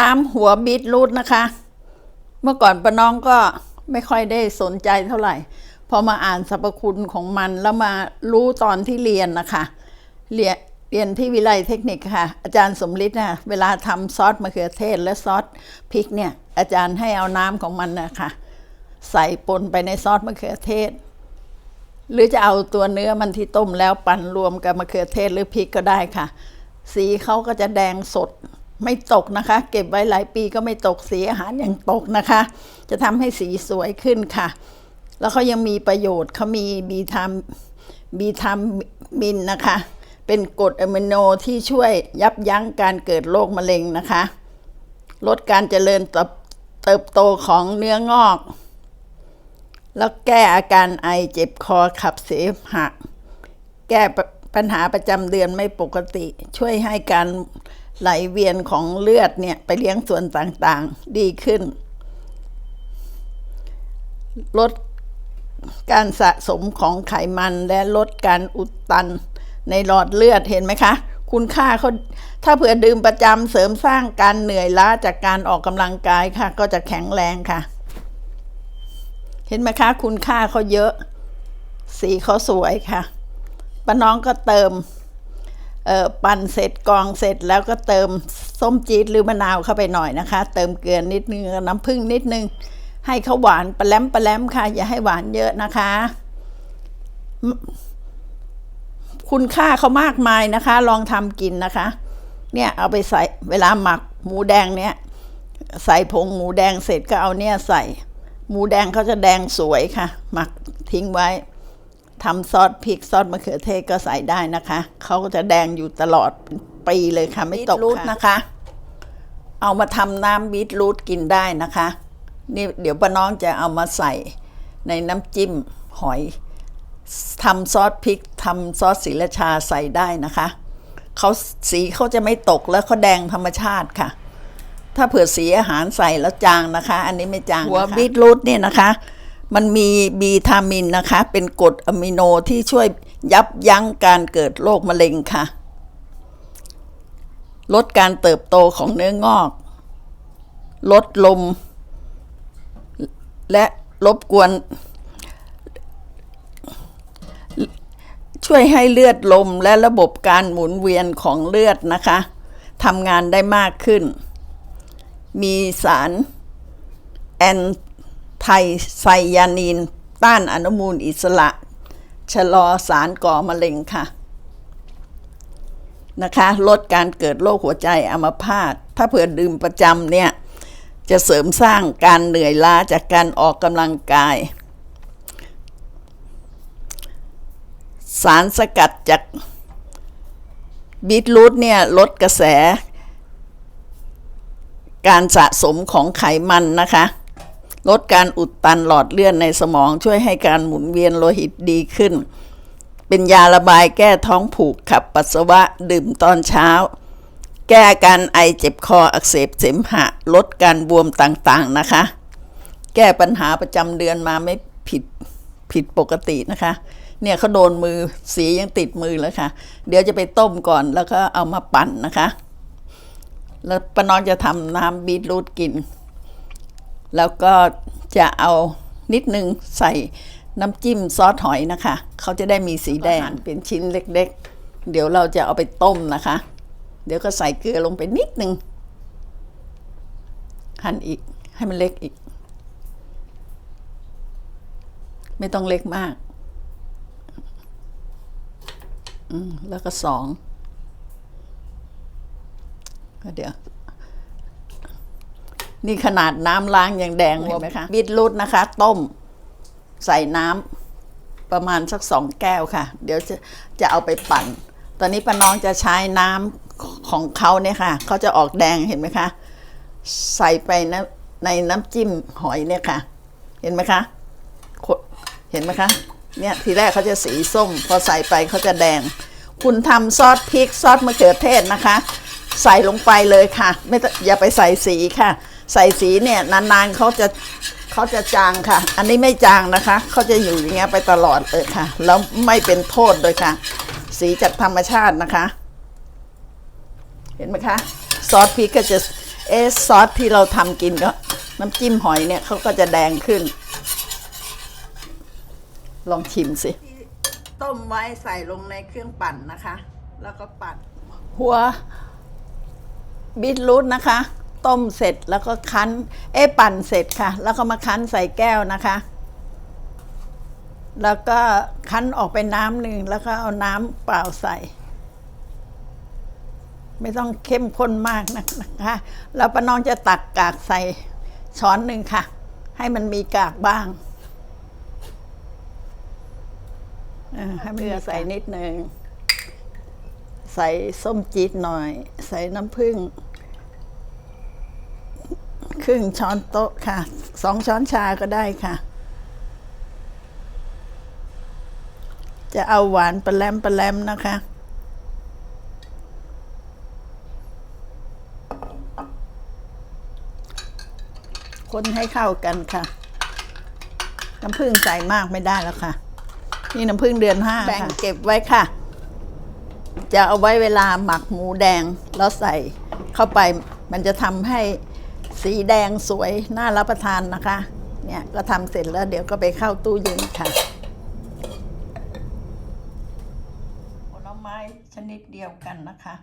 น้ำหัวบีทรูทนะคะ เมื่อก่อนป้าน้องก็ไม่ค่อยได้สนใจเท่าไหร่ พอมาอ่านสรรพคุณของมันแล้วมารู้ตอนที่เรียนนะคะ เรียนเรียนที่วิไลเทคนิคค่ะ อาจารย์สมฤทธิ์นะเวลาทำซอสมะเขือเทศและซอสพริกเนี่ย อาจารย์ให้เอาน้ำของมันนะคะใส่ปนไปในซอสมะเขือเทศ หรือจะเอาตัวเนื้อมันที่ต้มแล้วปั่นรวมกับมะเขือเทศหรือพริกก็ได้ค่ะ สีเขาก็จะแดงสด ไม่ตกนะคะ เก็บไว้หลายปีก็ไม่ตกสีอาหารยังตกนะคะ จะทำให้สีสวยขึ้นค่ะ แล้วเขายังมีประโยชน์เขามีบีทามบีทามมินนะคะ เป็นกรดอะมิโนที่ช่วยยับยั้งการเกิดโรคมะเร็งนะคะ ลดการเจริญเติบโตของเนื้องอก แล้วแก้อาการไอเจ็บคอขับเสมหะ แก้ปัญหาประจำเดือนไม่ปกติ ช่วยให้การ ไหลเวียนของเลือดเนี่ยไปเลี้ยงส่วนต่างๆดีขึ้น ลดการสะสมของไขมันและลดการอุดตันในหลอดเลือดเห็นไหมคะ คุณค่าเขาถ้าเผื่อดื่มประจำเสริมสร้างการเหนื่อยล้าจากการออกกำลังกายค่ะ ก็จะแข็งแรงค่ะ เห็นไหมคะ คุณค่าเขาเยอะ สีเขาสวยค่ะป้าน้องก็เติม ปั่นเสร็จกรองเสร็จแล้วก็เติมส้มจี๊ดหรือมะนาวเข้าไปหน่อยนะคะ เติมเกลือนิดนึงน้ำผึ้งนิดนึง ให้เขาหวานปลาแลมปลาแลมค่ะ อย่าให้หวานเยอะนะคะ คุณค่าเขามากมายนะคะ ลองทำกินนะคะ เนี่ยเอาไปใส่เวลาหมักหมูแดงเนี่ย ใส่ผงหมูแดงเสร็จก็เอาเนี่ยใส่ หมูแดงเขาจะแดงสวยค่ะ หมักทิ้งไว้ ทำซอสพริกซอสมะเขือเทศก็ใส่ได้นะคะ เขาก็จะแดงอยู่ตลอดปีเลยค่ะ ไม่ตกค่ะนะคะ เอามาทำน้ำบีทรูทกินได้นะคะ นี่เดี๋ยวป้าน้องจะเอามาใส่ในน้ำจิ้มหอยทำซอสพริกทำซอสศรีราชาใส่ได้นะคะเขาสีเขาจะไม่ตกแล้วเขาแดงธรรมชาติค่ะ ถ้าเผื่อสีอาหารใส่แล้วจางนะคะ อันนี้ไม่จางหัวบีทรูทเนี่ยนะคะ มันมีบีทามินนะคะ เป็นกรดอะมิโนที่ช่วยยับยั้งการเกิดโรคมะเร็งค่ะ ลดการเติบโตของเนื้องอก ลดลม และรบกวน ช่วยให้เลือดลมและระบบการหมุนเวียนของเลือดนะคะทำงานได้มากขึ้น มีสารแอน ไทไซยานีน ต้านอนุมูลอิสระ ชะลอสารก่อมะเร็งค่ะนะคะลดการเกิดโรคหัวใจอัมพาตถ้าเผื่อดื่มประจำเนี่ย จะเสริมสร้างการเหนื่อยล้าจากการออกกำลังกาย สารสกัดจากบีทรูทเนี่ยลดกระแส การสะสมของไขมันนะคะ ลดการอุดตันหลอดเลือดในสมองช่วยให้การหมุนเวียนโลหิตดีขึ้น เป็นยาระบายแก้ท้องผูกขับปัสสาวะดื่มตอนเช้า แก้อาการไอเจ็บคออักเสบเสมหะ ลดการบวมต่างๆนะคะ แก้ปัญหาประจำเดือนมาไม่ผิดผิดปกตินะคะ เนี่ยเขาโดนมือสียังติดมือแล้วค่ะ เดี๋ยวจะไปต้มก่อนแล้วก็เอามาปั่นนะคะ แล้วป้าน้องจะทำน้ำบีทรูทกิน แล้วก็จะเอานิดนึงใส่น้ำจิ้มซอสหอยนะคะ เขาจะได้มีสีแดงเป็นชิ้นเล็กๆ เดี๋ยวเราจะเอาไปต้มนะคะ เดี๋ยวก็ใส่เกลือลงไปนิดนึง หั่นอีกให้มันเล็กอีก ไม่ต้องเล็กมากอืมแล้วก็สองก็เดี๋ยว นี่ขนาดน้ำล้างยังแดงเห็นไหมคะบีทรูทนะคะ ต้มใส่น้ำประมาณสักสองแก้วค่ะ เดี๋ยวจะจะเอาไปปั่น ตอนนี้ป้าน้องจะใช้น้ำของเขาเนี่ยค่ะเขาจะออกแดงเห็นไหมคะใส่ไปนะในน้ำจิ้มหอยเนี่ยค่ะ เห็นไหมคะขดเห็นไหมคะเนี่ยทีแรกเขาจะสีส้ม พอใส่ไปเขาจะแดง คุณทำซอสพริกซอสมะเขือเทศนะคะ ใส่ลงไปเลยค่ะ ไม่ต้องอย่าไปใส่สีค่ะ ใส่สีเนี่ยนานๆเขาจะเขาจะจางค่ะ อันนี้ไม่จางนะคะเขาจะอยู่อย่างเงี้ยไปตลอดเลยค่ะ แล้วไม่เป็นโทษเลยค่ะ สีจากธรรมชาตินะคะ เห็นไหมคะ ซอสพริกก็จะเอะซอสที่เราทำกินก็น้ำจิ้มหอยเนี่ยเขาก็จะแดงขึ้น ลองชิมสิ ต้มไว้ใส่ลงในเครื่องปั่นนะคะ แล้วก็ปั่นหัวบีทรูทนะคะ ต้มเสร็จแล้วก็คั้น เอ้ปั่นเสร็จค่ะ แล้วก็มาคั้นใส่แก้วนะคะ แล้วก็คั้นออกไปน้ำหนึ่งแล้วก็เอาน้ำเปล่าใส่ ไม่ต้องเข้มข้นมากนะคะ แล้วป้าน้องจะตักกากใส่ช้อนหนึ่งค่ะ ให้มันมีกากบ้างเออให้มันมีใส่นิดหนึ่ง ใส่ส้มจี๊ดหน่อย ใส่น้ำผึ้ง ครึ่งช้อนโต๊ะค่ะสองช้อนชาก็ได้ค่ะ จะเอาหวานปลาแรมปลาแรมนะคะ คนให้เข้ากันค่ะ น้ำผึ้งใส่มากไม่ได้แล้วค่ะ นี่น้ำผึ้งเดือนห้าแบ่งเก็บไว้ค่ะ จะเอาไว้เวลาหมักหมูแดงแล้วใส่เข้าไปมันจะทำให้ สีแดงสวยน่ารับประทานนะคะ เนี่ยก็ทำเสร็จแล้วเดี๋ยวก็ไปเข้าตู้เย็นค่ะ ผลไม้ชนิดเดียวกันนะคะ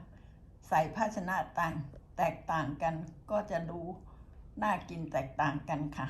ใส่ภาชนะต่างแตกต่างกันก็จะดูน่ากินแตกต่างกันค่ะ